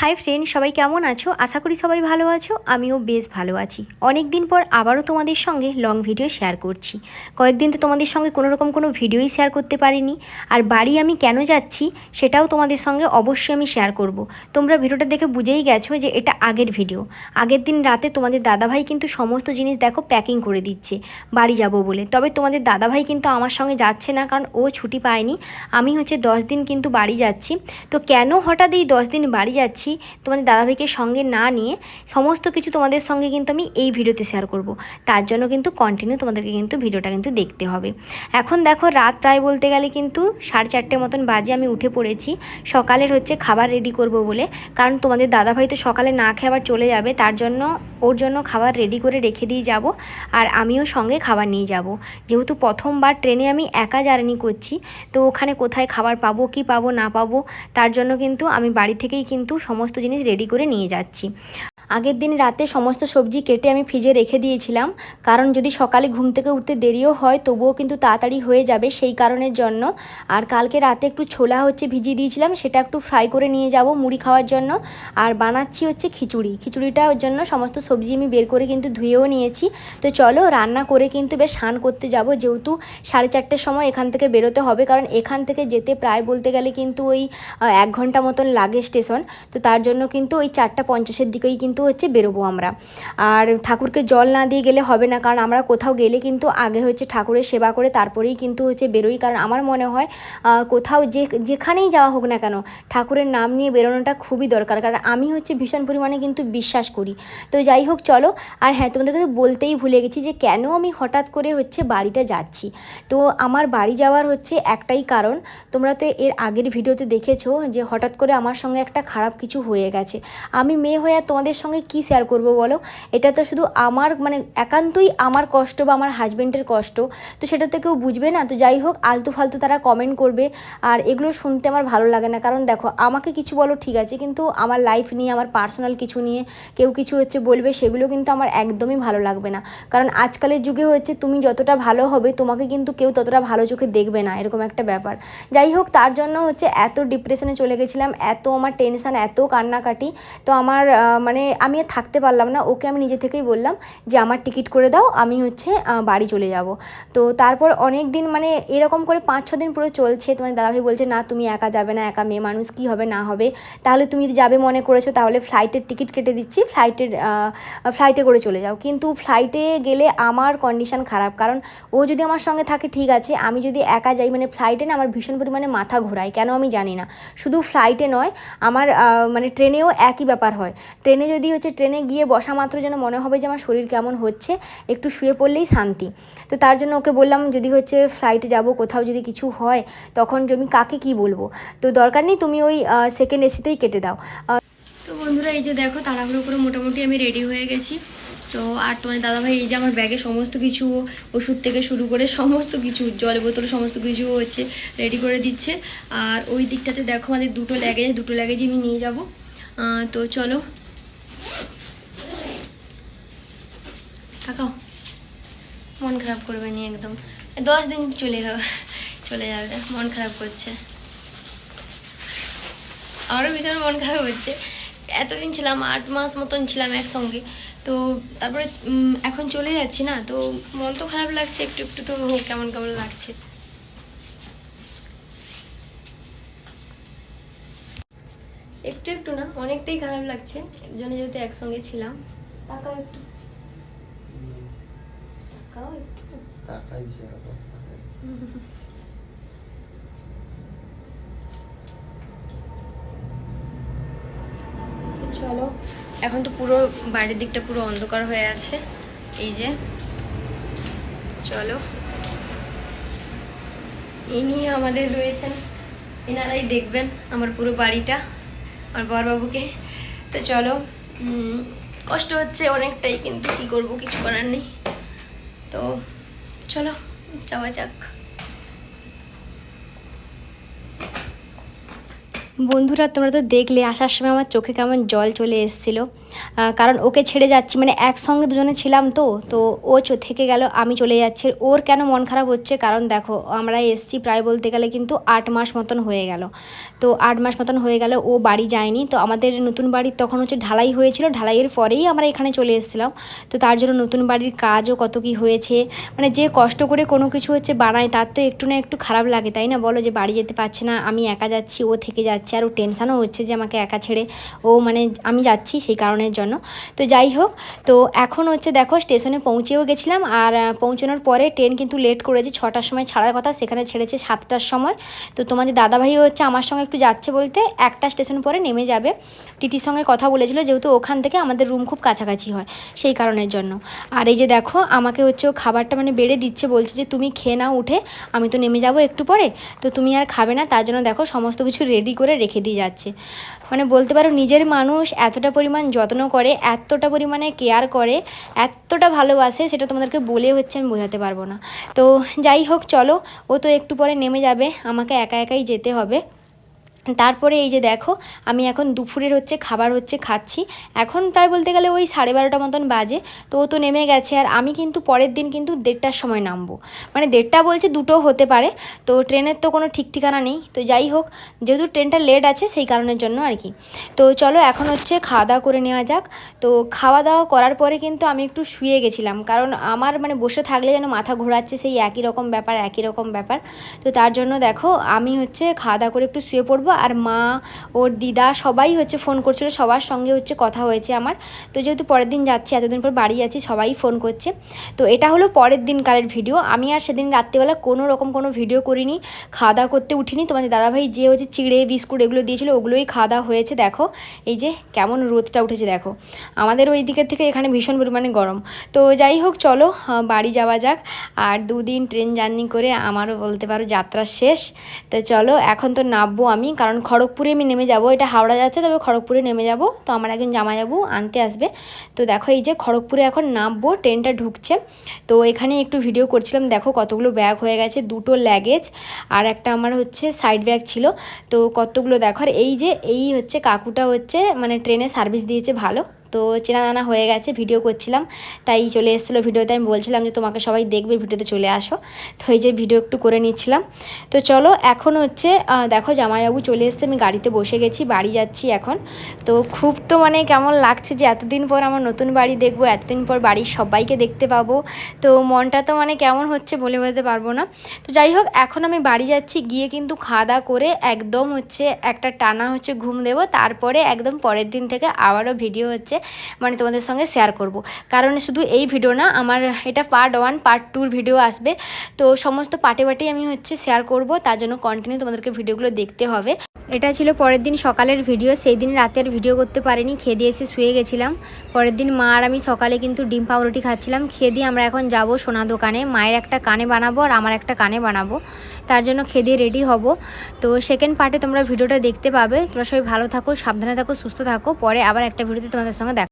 Hi friend সবাই কেমন আছো? আশা করি সবাই ভালো আছো, আমিও বেশ ভালো আছি। অনেক দিন পর আবারও তোমাদের সঙ্গে লং ভিডিও শেয়ার করছি। কয়েকদিন তো তোমাদের সঙ্গে কোনো রকম কোনো ভিডিওই শেয়ার করতে পারিনি। আর বাড়ি আমি কেন যাচ্ছি, সেটাও তোমাদের সঙ্গে অবশ্যই আমি শেয়ার করব। তোমরা ভিডিওটা দেখে বুঝেই গেছো যে এটা আগের ভিডিও আগের দিন রাতে তোমাদের দাদাভাই কিন্তু সমস্ত জিনিস দেখো প্যাকিং করে দিচ্ছে, বাড়ি যাব বলে। তবে তোমাদের দাদাভাই কিন্তু আমার সঙ্গে যাচ্ছে না, কারণ ও ছুটি পায়নি। আমি হচ্ছে দশ দিন কিন্তু বাড়ি যাচ্ছি। তো কেন হঠাৎ এই দশ দিন বাড়ি যাচ্ছি? তোমাদের দাদাভাইকে সঙ্গে না নিয়ে সমস্ত কিছু তোমাদের সঙ্গে কিন্তু আমি এই ভিডিওতে শেয়ার করব। তার জন্য কিন্তু কন্টিনিউ তোমাদেরকে কিন্তু ভিডিওটা কিন্তু দেখতে হবে। এখন দেখো, রাত প্রায় বলতে গেলে কিন্তু সাড়ে চারটে মতন বাজে আমি উঠে পড়েছি। সকালের হচ্ছে খাবার রেডি করব বলে। কারণ তোমাদের দাদাভাই তো সকালে না খেয়ে আবার চলে যাবে, তার জন্য ওর জন্য খাবার রেডি করে রেখে দিয়ে যাব আর আমিও সঙ্গে খাবার নিয়ে যাব। যেহেতু প্রথমবার ট্রেনে আমি একা জার্নি করছি, তো ওখানে কোথায় খাবার পাবো, কি পাবো, না পাবো, তার জন্য কিন্তু আমি বাড়ি থেকেই কিন্তু সমস্ত জিনিস রেডি করে নিয়ে যাচ্ছি। আগের দিন রাতে সমস্ত সবজি কেটে আমি ফ্রিজে রেখে দিয়েছিলাম। কারণ যদি সকালে ঘুম থেকে উঠতে দেরিও হয়, তবুও কিন্তু তাড়াতাড়ি হয়ে যাবে সেই কারণের জন্য। আর কালকে রাতে একটু ছোলা হচ্ছে ভিজিয়ে দিয়েছিলাম, সেটা একটু ফ্রাই করে নিয়ে যাব মুড়ি খাওয়ার জন্য। আর বানাচ্ছি হচ্ছে খিচুড়ি। খিচুড়িটার জন্য সমস্ত সবজি আমি বের করে কিন্তু ধুয়েও নিয়েছি। তো চলো রান্না করে কিন্তু বেশ স্নান করতে যাব। যেহেতু সাড়ে চারটের সময় এখান থেকে বেরোতে হবে, কারণ এখান থেকে যেতে প্রায় বলতে গেলে কিন্তু ওই এক ঘণ্টা মতন লাগে স্টেশন। তো তার জন্য কিন্তু ওই চারটা পঞ্চাশের দিকেই কিন্তু হচ্ছে বেরোবো আমরা। আর ঠাকুরকে জল না দিয়ে গেলে হবে না, কারণ আমরা কোথাও গেলে কিন্তু আগে হচ্ছে ঠাকুরের সেবা করে তারপরেই কিন্তু হচ্ছে বেরোই। কারণ আমার মনে হয় কোথাও যে, যেখানেই যাওয়া হোক না কেন, ঠাকুরের নাম নিয়ে বেরোনোটা খুবই দরকার। কারণ আমি হচ্ছে ভীষণ পরিমাণে কিন্তু বিশ্বাস করি। তো যাই হোক, চলো। আর হ্যাঁ তোমাদেরকে তো বলতেই ভুলে গেছি যে কেন আমি হঠাৎ করে হচ্ছে বাড়িটা যাচ্ছি। তো আমার বাড়ি যাওয়ার হচ্ছে একটাই কারণ, তোমরা তো এর আগের ভিডিওতে দেখেছ যে হঠাৎ করে আমার সঙ্গে একটা খারাপ কিছু হয়ে গেছে। আমি মেয়ে হয়ে আর তোমাদের সঙ্গে কি শেয়ার করব বলো? এটা তো শুধু আমার মানে একান্তই আমার কষ্ট বা আমার হাজব্যান্ডের কষ্ট। তো সেটা তো কেউ বুঝবে না। তো যাই হোক, আলতু ফালতু তারা কমেন্ট করবে। আর এগুলো শুনতে আমার ভালো লাগে না। কারণ দেখো, আমাকে কিছু বলো ঠিক আছে, কিন্তু আমার লাইফ নিয়ে, আমার পার্সোনাল কিছু নিয়ে কেউ কিছু হচ্ছে বলবে সেগুলো কিন্তু আমার একদমই ভালো লাগবে না। কারণ আজকালের যুগে হচ্ছে তুমি যতটা ভালো হবে, তোমাকে কিন্তু কেউ ততটা ভালো চোখে দেখবে না, এরকম একটা ব্যাপার। যাই হোক, তার জন্য হচ্ছে এত ডিপ্রেশনে চলে গেছিলাম, এত আমার টেনশান এত কান্নাকাটি। তো আমার মানে আমি আর থাকতে পারলাম না, ওকে আমি নিজে থেকেই বললাম যে, আমার টিকিট করে দাও, আমি হচ্ছে বাড়ি চলে যাব। তো তারপর অনেক দিন মানে এরকম করে পাঁচ, ছ দিন পুরো চলছে তোমার দাদাভাই বলছে, না, তুমি একা যাবে না, একা মেয়ে মানুষ, কী হবে, না হবে? তাহলে তুমি যদি যাবে মনে করেছ, তাহলে ফ্লাইটের টিকিট কেটে দিচ্ছি। ফ্লাইটের ফ্লাইটে করে চলে যাও। কিন্তু ফ্লাইটে গেলে আমার কন্ডিশন খারাপ। কারণ ও যদি আমার সঙ্গে থাকে, ঠিক আছে, আমি যদি একা যাই মানে ফ্লাইটে না আমার ভীষণ পরিমাণে মাথা ঘোরায়। কেন আমি জানি না। শুধু ফ্লাইটে নয়, আমার মানে ট্রেনেও একই ব্যাপার হয়। ট্রেনে যদি হচ্ছে, ট্রেনে গিয়ে বসা মাত্র যেন মনে হবে যে আমার শরীর কেমন হচ্ছে, একটু শুয়ে পড়লেই শান্তি। তো তার জন্য ওকে বললাম, যদি হচ্ছে ফ্লাইটে যাব, কোথাও যদি কিছু হয়, তখন আমি কাকে কি বলব? তো দরকার নেই, তুমি ওই সেকেন্ড এসিতেই কেটে দাও। বন্ধুরা, এই যে দেখো, তাড়াহুড়ো করে মোটামুটি আমি রেডি হয়ে গেছি। তো আর তোমার দাদাভাই, এই যে আমার ব্যাগে সমস্ত কিছু, ওষুধ থেকে শুরু করে সমস্ত কিছু, জল বোতল, সমস্ত কিছু হচ্ছে রেডি করে দিচ্ছে। আর ওই দিকটাতে দেখো, আমাদের দুটো ল্যাগেজ দুটো ল্যাগেজ আমি নিয়ে যাব। তো চলো। তাকাও। মন খারাপ করবে নি একদম। দশ দিন চলে যাবে চলে যাবে, মন খারাপ করছে। আমারও ভীষণ মন খারাপ হচ্ছে। এতদিন ছিলাম আট মাস মতন ছিলাম একসঙ্গে। তো তারপরে এখন চলে যাচ্ছি না তো মন তো খারাপ লাগছে একটু একটু তো কেমন কেমন লাগছে। একটু একটু না অনেকটাই খারাপ লাগছে জন্য যেহেতু একসঙ্গে ছিলাম। তাকাও একটু। তাকাও একটু। তাকাই দিছে এরকম তো চলো। এখন তো পুরো বাইরের দিকটা পুরো অন্ধকার হয়ে আছে। এই যে, চলো। ইনি আমাদের রয়েছেন। এনারাই দেখবেন আমার পুরো বাড়িটা, আমার বরবাবুকে। তো চলো কষ্ট হচ্ছে অনেকটাই, কিন্তু কি করব, কিছু করার নেই। তো চলো, যাওয়া যাক। বন্ধুরা, তোমরা তো দেখলে, আসার সময় আমার চোখে কেমন জল চলে এসেছিল। কারণ ওকে ছেড়ে যাচ্ছি মানে একসঙ্গে দুজনে ছিলাম তো তো ও চ- থেকে গেল, আমি চলে যাচ্ছি। ওর কেন মন খারাপ হচ্ছে? কারণ দেখো, আমরা এসছি প্রায় বলতে গেলে কিন্তু আট মাস মতন হয়ে গেল। তো আট মাস মতন হয়ে গেল, ও বাড়ি যায়নি। তো আমাদের নতুন বাড়ির তখন হচ্ছে ঢালাই হয়েছিল। ঢালাইয়ের পরেই আমরা এখানে চলে এসেছিলাম। তো তার জন্য নতুন বাড়ির কাজও কত কি হয়েছে মানে যে কষ্ট করে কোনো কিছু হচ্ছে বানায়, তার তো একটু না একটু খারাপ লাগে, তাই না? বলো যে বাড়ি যেতে পারছে না, আমি একা যাচ্ছি, ও থেকে যাচ্ছে। আর ও টেনশানও হচ্ছে যে আমাকে একা ছেড়ে ও মানে আমি যাচ্ছি সেই কারণের জন্য। তো যাই হোক, তো এখন হচ্ছে দেখো স্টেশনে পৌঁছেও গেছিলাম আর পৌঁছানোর পরে ট্রেন কিন্তু লেট করেছে, ছটার সময় ছাড়ার কথা সেখানে ছেড়েছে সাতটার সময়। তো তোমাদের দাদাভাইও হচ্ছে আমার সঙ্গে একটু যাচ্ছে বলতে, একটা স্টেশন পরে নেমে যাবে। টিটির সঙ্গে কথা বলেছিল যেহেতু ওখান থেকে আমাদের রুম খুব কাছাকাছি হয় সেই কারণের জন্য। আর এই যে দেখো আমাকে হচ্ছে ও খাবারটা মানে বেড়ে দিচ্ছে, বলছে যে তুমি খেয়ে নাও উঠে, আমি তো নেমে যাব একটু পরে, তো তুমি আর খাবে না, তার জন্য দেখো সমস্ত কিছু রেডি করে রেখে দিয়ে যাচ্ছে। মানে বলতে পারো নিজের মানুষ এতটা পরিমাণ যত্ন করে, এতটা পরিমাণে কেয়ার করে, এতটা ভালোবাসে, সেটা তোমাদেরকে বলে হচ্ছে আমি বোঝাতে পারব না। তো যাই হোক, চলো, ও তো একটু পরে নেমে যাবে, আমাকে একা একাই যেতে হবে। তারপরে এই যে দেখো, আমি এখন দুপুরের হচ্ছে, খাবার হচ্ছে খাচ্ছি। এখন প্রায় বলতে গেলে ওই সাড়ে বারোটা মতন বাজে, তো ও তো নেমে গেছে। আর আমি কিন্তু পরের দিন কিন্তু দেড়টার সময় নামবো। মানে দেড়টা বলছে দুটো হতে পারে, তো ট্রেনের তো কোনো ঠিক ঠিকানা নেই। তো যাই হোক, যেহেতু ট্রেনটা লেট আছে, সেই কারণের জন্য আর কি। তো চলো এখন হচ্ছে খাওয়া দাওয়া করে নেওয়া যাক। তো খাওয়া দাওয়া করার পরে কিন্তু আমি একটু শুয়ে গেছিলাম। কারণ আমার মানে বসে থাকলে যেন মাথা ঘোরাচ্ছে, সেই একই রকম ব্যাপার, একই রকম ব্যাপার। তো তার জন্য দেখো, আমি হচ্ছে খাওয়া দাওয়া করে একটু শুয়ে পড়ব। আর মা, ওর দিদা সবাই হচ্ছে ফোন করছিল, সবার সঙ্গে হচ্ছে কথা হয়েছে আমার। তো যেহেতু পরের দিন যাচ্ছি, এতদিন পর বাড়ি যাচ্ছি, সবাই ফোন করছে। তো এটা হলো পরের দিনকারের ভিডিও আমি আর সেদিন রাত্রিবেলা কোনো রকম কোনো ভিডিও করিনি খাওয়া দাওয়া করতে উঠিনি। তোমাদের দাদাভাই যে হচ্ছে চিড়ে, বিস্কুট এগুলো দিয়েছিল, ওগুলোই খাওয়া দাওয়া হয়েছে, দেখো। এই যে কেমন রোদটা উঠেছে, দেখো। আমাদের ওই দিকের থেকে এখানে ভীষণ পরিমাণে গরম। তো যাই হোক, চলো বাড়ি যাওয়া যাক। আর দুদিন ট্রেন জার্নি করে আমারও বলতে পারো যাত্রা শেষ। তো চলো, এখন তো নামবো আমি। কারণ খড়গপুরে আমি নেমে যাব, এটা হাওড়া যাচ্ছে, তবে খড়গপুরে নেমে যাব। তো আমার একজন জামাইবাবু আনতে আসবে। তো দেখো, এই যে খড়গপুরে এখন নামবো, ট্রেনটা ঢুকছে। তো এখানে একটু ভিডিও করছিলাম, দেখো কতগুলো ব্যাগ হয়ে গেছে, দুটো ল্যাগেজ আর একটা আমার হচ্ছে সাইড ব্যাগ ছিল। তো কতগুলো দেখো, আর এই যে, এই হচ্ছে কাকুটা হচ্ছে মানে ট্রেনে সার্ভিস দিয়েছে ভালো। তো চেনা জানা হয়ে গেছে ভিডিও করছিলাম। তাই চলে এসেছিল ভিডিওতে। আমি বলছিলাম যে, তোমাকে সবাই দেখবে, ভিডিওতে চলে আসো। তো এই যে ভিডিও একটু করে নিচ্ছিলাম। তো চলো, এখন হচ্ছে দেখো জামাইবাবু চলে এসছে। আমি গাড়িতে বসে গেছি, বাড়ি যাচ্ছি এখন। তো খুব তো মানে কেমন লাগছে যে, এতদিন পর আমার নতুন বাড়ি দেখব, এতদিন পর বাড়ির সবাইকে দেখতে পাবো। তো মনটা তো মানে কেমন হচ্ছে বলে বলতে পারব না। তো যাই হোক, এখন আমি বাড়ি যাচ্ছি। গিয়ে কিন্তু খাওয়া দাওয়া করে একদম হচ্ছে একটা টানা হচ্ছে ঘুম দেবো। তারপরে একদম পরের দিন থেকে আবারও ভিডিও হচ্ছে। মানে তোমাদের সঙ্গে শেয়ার করব। কারণ শুধু এই ভিডিও না, আমার এটা পার্ট ওয়ান পার্ট টুর ভিডিও আসবে। তো সমস্ত পার্টে পার্টেই আমি হচ্ছে শেয়ার করব, তার জন্য কন্টিনিউ তোমাদেরকে ভিডিওগুলো দেখতে হবে। এটা ছিল পরের দিন সকালের ভিডিও সেই দিন রাতের ভিডিও করতে পারিনি, খেয়ে দিয়ে এসে শুয়ে গেছিলাম। পরের দিন মা আর আমি সকালে কিন্তু ডিম পাউরুটি খাচ্ছিলাম, খেয়ে দিয়ে আমরা এখন যাব সোনা দোকানে। মায়ের একটা কানে বানাবো আর আমার একটা কানে বানাবো। তার জন্য খেয়ে দিয়ে রেডি হব। তো সেকেন্ড পার্টে তোমরা ভিডিওটা দেখতে পাবে। তোমরা সবাই ভালো থাকো, সাবধানে থাকো, সুস্থ থাকো। পরে আবার একটা ভিডিওতে তোমাদের সঙ্গে